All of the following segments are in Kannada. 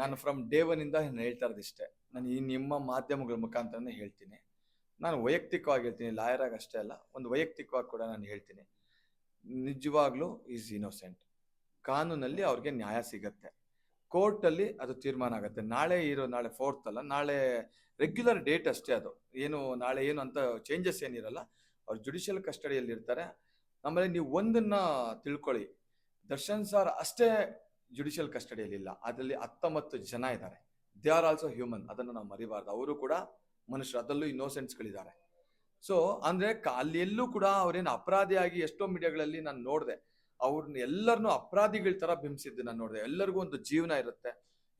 ನಾನು ಫ್ರಮ್ ಡೇ ಒನ್ ಇಂದ ಹೇಳ್ತಾ ಇರೋದಿಷ್ಟೇ ನಾನು ಈ ನಿಮ್ಮ ಮಾಧ್ಯಮಗಳ ಮುಖಾಂತರನೇ ಹೇಳ್ತೀನಿ. ನಾನು ವೈಯಕ್ತಿಕವಾಗಿ ಹೇಳ್ತೀನಿ ಲಾಯರ್ ಆಗಿ ಅಷ್ಟೇ ಅಲ್ಲ, ಒಂದು ವೈಯಕ್ತಿಕವಾಗಿ ಕೂಡ ನಾನು ಹೇಳ್ತೀನಿ. ನಿಜವಾಗ್ಲೂ ಈಸ್ ಇನೋಸೆಂಟ್ ಕಾನೂನಲ್ಲಿ ಅವ್ರಿಗೆ ನ್ಯಾಯ ಸಿಗತ್ತೆ. ಕೋರ್ಟಲ್ಲಿ ಅದು ತೀರ್ಮಾನ ಆಗುತ್ತೆ. ನಾಳೆ ಇರೋ, ನಾಳೆ ಫೋರ್ತ್ ಅಲ್ಲ, ನಾಳೆ ರೆಗ್ಯುಲರ್ ಡೇಟ್ ಅಷ್ಟೇ ಅದು. ಏನು, ನಾಳೆ ಏನು ಅಂತ ಚೇಂಜಸ್ ಏನಿರಲ್ಲ, ಅವ್ರು ಜುಡಿಷಿಯಲ್ ಕಸ್ಟಡಿಯಲ್ಲಿ ಇರ್ತಾರೆ. ಆಮೇಲೆ ನೀವು ಒಂದನ್ನ ತಿಳ್ಕೊಳ್ಳಿ. ದರ್ಶನ್ ಸರ್ ಅಷ್ಟೇ ಜುಡಿಷಿಯಲ್ ಕಸ್ಟಡಿಯಲ್ಲಿ ಇಲ್ಲ. ಅದರಲ್ಲಿ ಹತ್ತೊಂಬತ್ತು ಜನ ಇದ್ದಾರೆ. ದೇ ಆರ್ ಆಲ್ಸೋ ಹ್ಯೂಮನ್ ಅದನ್ನು ನಾವು ಮರಿಬಾರ್ದು. ಅವರು ಕೂಡ ಮನುಷ್ಯರು. ಅದರಲ್ಲೂ ಇನ್ನೋಸೆಂಟ್ಸ್ಗಳಿದ್ದಾರೆ ಸೊ ಅಂದರೆ ಅಲ್ಲೆಲ್ಲೂ ಕೂಡ ಅವರೇನು ಅಪರಾಧಿಯಾಗಿ ಎಷ್ಟೋ ಮೀಡಿಯಾಗಳಲ್ಲಿ ನಾನು ನೋಡಿದೆ. ಅವ್ರನ್ನ ಎಲ್ಲರನ್ನೂ ಅಪರಾಧಿಗಳ ಥರ ಬಿಂಬಿಸಿದ್ದು ನಾನು ನೋಡಿದೆ. ಎಲ್ಲರಿಗೂ ಒಂದು ಜೀವನ ಇರುತ್ತೆ.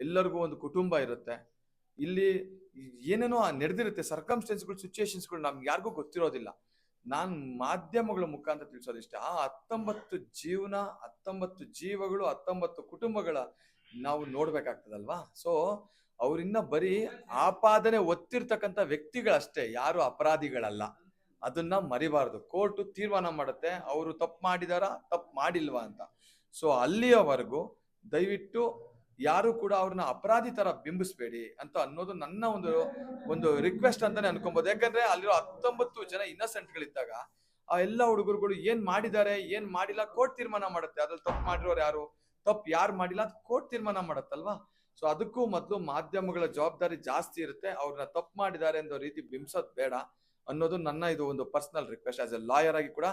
ಎಲ್ಲರಿಗೂ ಒಂದು ಕುಟುಂಬ ಇರುತ್ತೆ. ಇಲ್ಲಿ ಏನೇನೋ ನಡೆದಿರುತ್ತೆ. ಸರ್ಕಮ್ಸ್ಟೆನ್ಸ್ಗಳು ಸಿಚುವೇಶನ್ಸ್ಗಳು ನಮ್ಗೆ ಯಾರಿಗೂ ಗೊತ್ತಿರೋದಿಲ್ಲ. ನಾನು ಮಾಧ್ಯಮಗಳ ಮುಖಾಂತರ ತಿಳಿಸೋದಿಷ್ಟೇ. ಆ ಹತ್ತೊಂಬತ್ತು ಜೀವನ, ಹತ್ತೊಂಬತ್ತು ಜೀವಗಳು, ಹತ್ತೊಂಬತ್ತು ಕುಟುಂಬಗಳ ನಾವು ನೋಡ್ಬೇಕಾಗ್ತದಲ್ವಾ? ಸೊ ಅವರಿನ್ನ ಬರೀ ಆಪಾದನೆ ಒತ್ತಿರ್ತಕ್ಕಂಥ ವ್ಯಕ್ತಿಗಳಷ್ಟೇ, ಯಾರು ಅಪರಾಧಿಗಳಲ್ಲ. ಅದನ್ನ ಮರಿಬಾರ್ದು. ಕೋರ್ಟ್ ತೀರ್ಮಾನ ಮಾಡುತ್ತೆ, ಅವರು ತಪ್ಪು ಮಾಡಿದಾರ, ತಪ್ಪು ಮಾಡಿಲ್ವಾ ಅಂತ. ಸೊ ಅಲ್ಲಿಯವರೆಗೂ ದಯವಿಟ್ಟು ಯಾರು ಕೂಡ ಅವ್ರನ್ನ ಅಪರಾಧಿ ತರ ಬಿಂಬಿಸ್ಬೇಡಿ ಅಂತ ಅನ್ನೋದು ನನ್ನ ಒಂದು ಒಂದು ರಿಕ್ವೆಸ್ಟ್ ಅಂತಾನೆ ಅನ್ಕೊಬಹುದು ಯಾಕಂದ್ರೆ ಅಲ್ಲಿರೋ ಹತ್ತೊಂಬತ್ತು ಜನ ಇನ್ನಸೆಂಟ್ಗಳಿದ್ದಾಗ ಆ ಎಲ್ಲ ಹುಡುಗರುಗಳು ಏನ್ ಮಾಡಿದ್ದಾರೆ, ಏನ್ ಮಾಡಿಲ್ಲ ಕೋರ್ಟ್ ತೀರ್ಮಾನ ಮಾಡುತ್ತೆ. ಅದ್ರಲ್ಲಿ ತಪ್ಪು ಮಾಡಿರೋರು ಯಾರು, ತಪ್ಪು ಯಾರು ಮಾಡಿಲ್ಲ ಅದು ಕೋರ್ಟ್ ತೀರ್ಮಾನ ಮಾಡತ್ತಲ್ವಾ? ಸೊ ಅದಕ್ಕೂ ಮೊದಲು ಮಾಧ್ಯಮಗಳ ಜವಾಬ್ದಾರಿ ಜಾಸ್ತಿ ಇರುತ್ತೆ. ಅವ್ರನ್ನ ತಪ್ಪು ಮಾಡಿದ್ದಾರೆ ಅನ್ನೋ ರೀತಿ ಬಿಂಬಿಸೋದ್ ಬೇಡ. ಅನ್ನೋದು ನನ್ನ ಇದು ಒಂದು personal request as a lawyer ಆಗಿ ಕೂಡ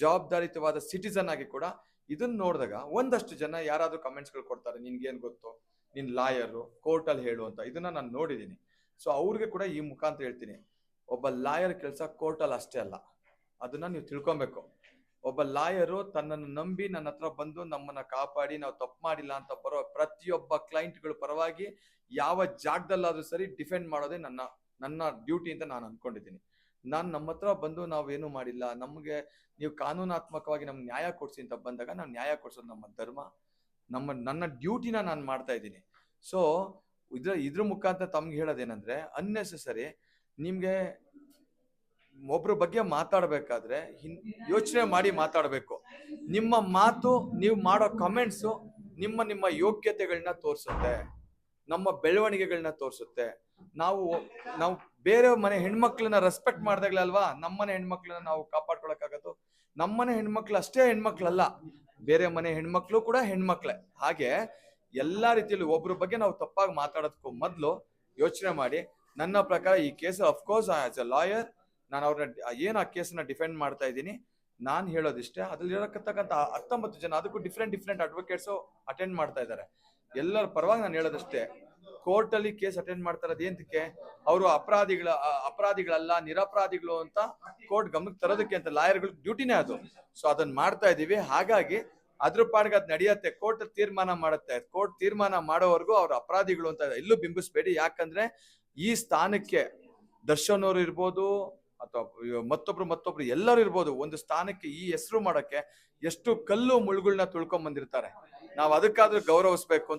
ಜವಾಬ್ದಾರಿತವಾದ ಸಿಟಿಸನ್ ಆಗಿ ಕೂಡ ಇದನ್ನ ನೋಡಿದಾಗ ಒಂದಷ್ಟು ಜನ ಯಾರಾದರೂ ಕಮೆಂಟ್ಸ್ಗಳು ಕೊಡ್ತಾರೆ, ನಿನ್ಗೇನು ಗೊತ್ತು? ನಿನ್ ಲಾಯರು ಕೋರ್ಟಲ್ಲಿ ಹೇಳು ಅಂತ. ಇದನ್ನ ನಾನು ನೋಡಿದ್ದೀನಿ ಸೊ ಅವ್ರಿಗೆ ಕೂಡ ಈ ಮುಖಾಂತರ ಹೇಳ್ತೀನಿ. ಒಬ್ಬ ಲಾಯರ್ ಕೆಲಸ ಕೋರ್ಟಲ್ಲಿ ಅಷ್ಟೇ ಅಲ್ಲ. ಅದನ್ನ ನೀವು ತಿಳ್ಕೊಬೇಕು. ಒಬ್ಬ ಲಾಯರು ತನ್ನನ್ನು ನಂಬಿ ನನ್ನ ಹತ್ರ ಬಂದು ನಮ್ಮನ್ನ ಕಾಪಾಡಿ, ನಾವು ತಪ್ಪು ಮಾಡಿಲ್ಲ ಅಂತ ಬರೋ ಪ್ರತಿಯೊಬ್ಬ ಕ್ಲೈಂಟ್ಗಳು ಪರವಾಗಿ ಯಾವ ಜಾಗದಲ್ಲಾದ್ರೂ ಸರಿ ಡಿಫೆಂಡ್ ಮಾಡೋದೇ ನನ್ನ ನನ್ನ ಡ್ಯೂಟಿ ಅಂತ ನಾನು ಅನ್ಕೊಂಡಿದ್ದೀನಿ ನಾನು ನಮ್ಮ ಹತ್ರ ಬಂದು ನಾವೇನು ಮಾಡಿಲ್ಲ. ನಮಗೆ ನೀವು ಕಾನೂನಾತ್ಮಕವಾಗಿ ನಮ್ಗೆ ನ್ಯಾಯ ಕೊಡ್ಸಿ ಅಂತ ಬಂದಾಗ ನಾವು ನ್ಯಾಯ ಕೊಡ್ಸೋದು ನಮ್ಮ ಧರ್ಮ. ನಮ್ಮ, ನನ್ನ ಡ್ಯೂಟಿನ ನಾನು ಮಾಡ್ತಾ ಇದ್ದೀನಿ. ಸೊ ಇದ್ರ ಇದ್ರ ಮುಖಾಂತರ ತಮ್ಗೆ ಹೇಳೋದೇನಂದ್ರೆ ಅನ್ನೆಸೆಸರಿ ನಿಮಗೆ ಒಬ್ಬರ ಬಗ್ಗೆ ಮಾತಾಡಬೇಕಾದ್ರೆ ಯೋಚನೆ ಮಾಡಿ ಮಾತಾಡಬೇಕು. ನಿಮ್ಮ ಮಾತು, ನೀವು ಮಾಡೋ ಕಮೆಂಟ್ಸು ನಿಮ್ಮ ನಿಮ್ಮ ಯೋಗ್ಯತೆಗಳನ್ನ ತೋರಿಸುತ್ತೆ. ನಮ್ಮ ಬೆಳವಣಿಗೆಗಳನ್ನ ತೋರಿಸುತ್ತೆ. ನಾವು ನಾವು ಬೇರೆ ಮನೆ ಹೆಣ್ಮಕ್ಳನ್ನ ರೆಸ್ಪೆಕ್ಟ್ ಮಾಡ್ದಾಗ್ಲಲ್ವಾ ನಮ್ಮನೆ ಹೆಣ್ಮಕ್ಳನ್ನ ನಾವು ಕಾಪಾಡ್ಕೊಳಕ್ಕಾಗತ್ತು? ನಮ್ಮನೆ ಹೆಣ್ಮಕ್ಳು ಅಷ್ಟೇ ಹೆಣ್ಮಕ್ಳಲ್ಲ. ಬೇರೆ ಮನೆ ಹೆಣ್ಮಕ್ಳು ಕೂಡ ಹೆಣ್ಮಕ್ಳೆ. ಹಾಗೆ ಎಲ್ಲಾ ರೀತಿಯಲ್ಲಿ ಒಬ್ಬರ ಬಗ್ಗೆ ನಾವು ತಪ್ಪಾಗಿ ಮಾತಾಡೋದಕ್ಕೂ ಮೊದಲು ಯೋಚನೆ ಮಾಡಿ. ನನ್ನ ಪ್ರಕಾರ ಈ case of course as a lawyer ನಾನು ಅವ್ರನ್ನ ಏನು ಆ ಕೇಸನ್ನ ಡಿಫೆಂಡ್ ಮಾಡ್ತಾ ಇದ್ದೀನಿ? ನಾನು ಹೇಳೋದಿಷ್ಟೇ. ಅದ್ರಲ್ಲಿ ಇರತಕ್ಕಂಥ ಹತ್ತೊಂಬತ್ತು ಜನ, ಅದಕ್ಕೂ ಡಿಫ್ರೆಂಟ್ ಡಿಫ್ರೆಂಟ್ ಅಡ್ವೊಕೇಟ್ಸು ಅಟೆಂಡ್ ಮಾಡ್ತಾ ಇದ್ದಾರೆ. ಎಲ್ಲರ ಪರವಾಗಿ ನಾನು ಹೇಳೋದಷ್ಟೇ. ಕೋರ್ಟಲ್ಲಿ ಕೇಸ್ ಅಟೆಂಡ್ ಮಾಡ್ತಾ ಇರೋದು ಅವರು ಅಪರಾಧಿಗಳ ಅಪರಾಧಿಗಳಲ್ಲ, ನಿರಪರಾಧಿಗಳು ಅಂತ ಕೋರ್ಟ್ ಗಮನಕ್ಕೆ ತರೋದಕ್ಕೆ ಅಂತ ಲಾಯರ್ಗಳ ಡ್ಯೂಟಿನೇ ಅದು. ಸೊ ಅದನ್ನ ಮಾಡ್ತಾ ಇದೀವಿ ಹಾಗಾಗಿ ಅದ್ರ ಪಾಡಿಗೆ ಅದು ನಡೆಯುತ್ತೆ. ಕೋರ್ಟ್ ತೀರ್ಮಾನ ಮಾಡುತ್ತೆ. ಕೋರ್ಟ್ ತೀರ್ಮಾನ ಮಾಡೋವರೆಗೂ ಅವ್ರು ಅಪರಾಧಿಗಳು ಅಂತ ಎಲ್ಲೂ ಬಿಂಬಿಸ್ಬೇಡಿ. ಯಾಕಂದ್ರೆ ಈ ಸ್ಥಾನಕ್ಕೆ ದರ್ಶನ್ ಅವರು ಇರ್ಬೋದು, ಅಥವಾ ಮತ್ತೊಬ್ರು ಮತ್ತೊಬ್ರು ಎಲ್ಲರೂ ಇರ್ಬೋದು. ಒಂದು ಸ್ಥಾನಕ್ಕೆ ಈ ಹೆಸರು ಮಾಡಕ್ಕೆ ಎಷ್ಟು ಕಲ್ಲು ಮುಳುಗಳನ್ನ ತುಳ್ಕೊಂಡ್ ಬಂದಿರ್ತಾರೆ ನಾವು ಅದಕ್ಕಾದ್ರೂ ಗೌರವಿಸ್ಬೇಕು